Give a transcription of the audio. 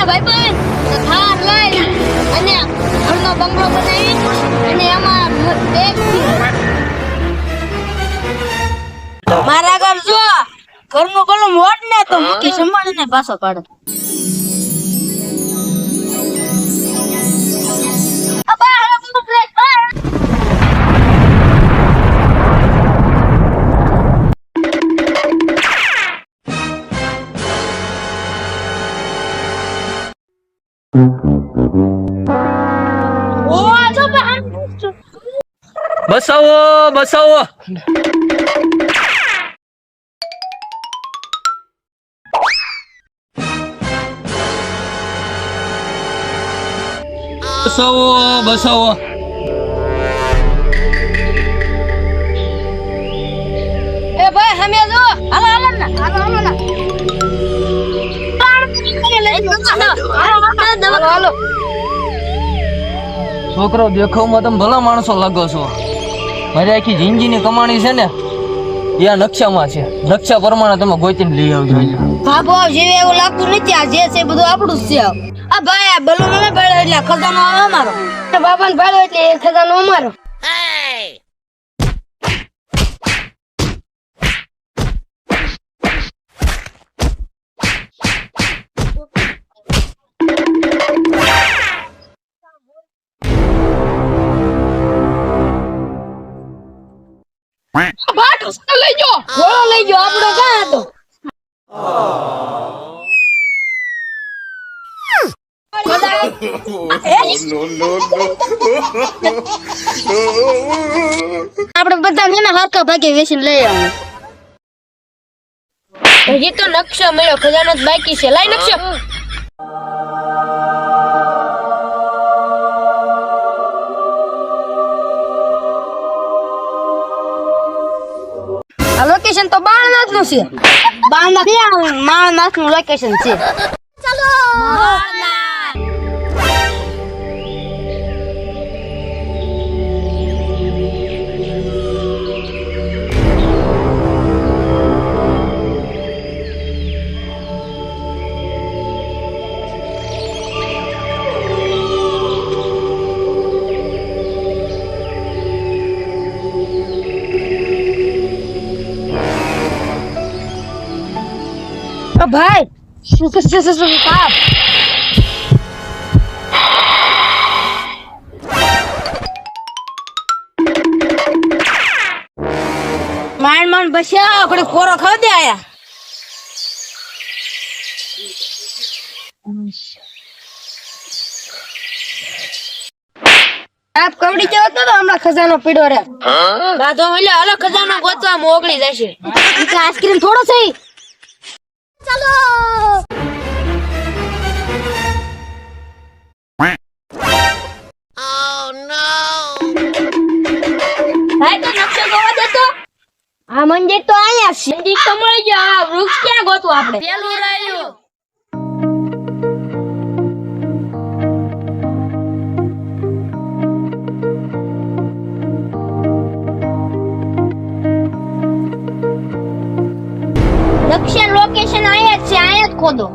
ને ભાઈ થાર લઈ અને ઘરનો બંગલો બનાવી અને એમાં મારા ઘર જો ઘરનું કલમ હોટ ને તો મૂકી સંભાળીને પાછો પાડે. બસાવો બસાવો. બસાવો બસાવો. હાલો હાલો. છોકરો દેખાવમાં તમે ભલા માણસો લાગો છો. મારી આખી જિંદગીની કમાણી છે ને એ આ નકશામાં છે. નકશા પ્રમાણે તમે ગોતીને લઈ આવજો બાપો જેવે એવું લાગતું નથી આ જે છે બધું આપણું જ છે. આ ભાઈ આ બલૂન અમે ભાડ્યો એટલે ખજાનો અમારો. બાપા ને ભાડ્યો એટલે એ ખજાનો અમારો. લઈ જો. ઘોડો લઈ જો આપણો કા હતો? આપણે બધા છે ને હરકા ભાગે વેચીને લઈ આવે હજી તો નકશો મળ્યો ખજાનો જ બાકી છે. લાઈ નકશો. લોકેશન તો બાણનાથનું છે. બાણનાથ માણનાથનું લોકેશન છે. ચલો. ભાઈ શું શું શું શું કાપ? માંડ માંડ બસ્યા આપણે કોરો ખાવ દે આયા. આપ કવડી જેવો તો હમણાં ખજાનો પીડો રે બાધો એટલે અલગ ખજાનો ગોતવા મોકલી જશે. આઈસ્ક્રીમ થોડો છે. ચાલો! દેતો આ મંદિર તો અહીંયા છે. મંદિર તો મળી ગયો. વૃક્ષ ક્યાં ગોતું આપણે? પેલું રહ્યું. નકશા લોકેશન અહીંયા જ છે અહીંયા જ ખોદો.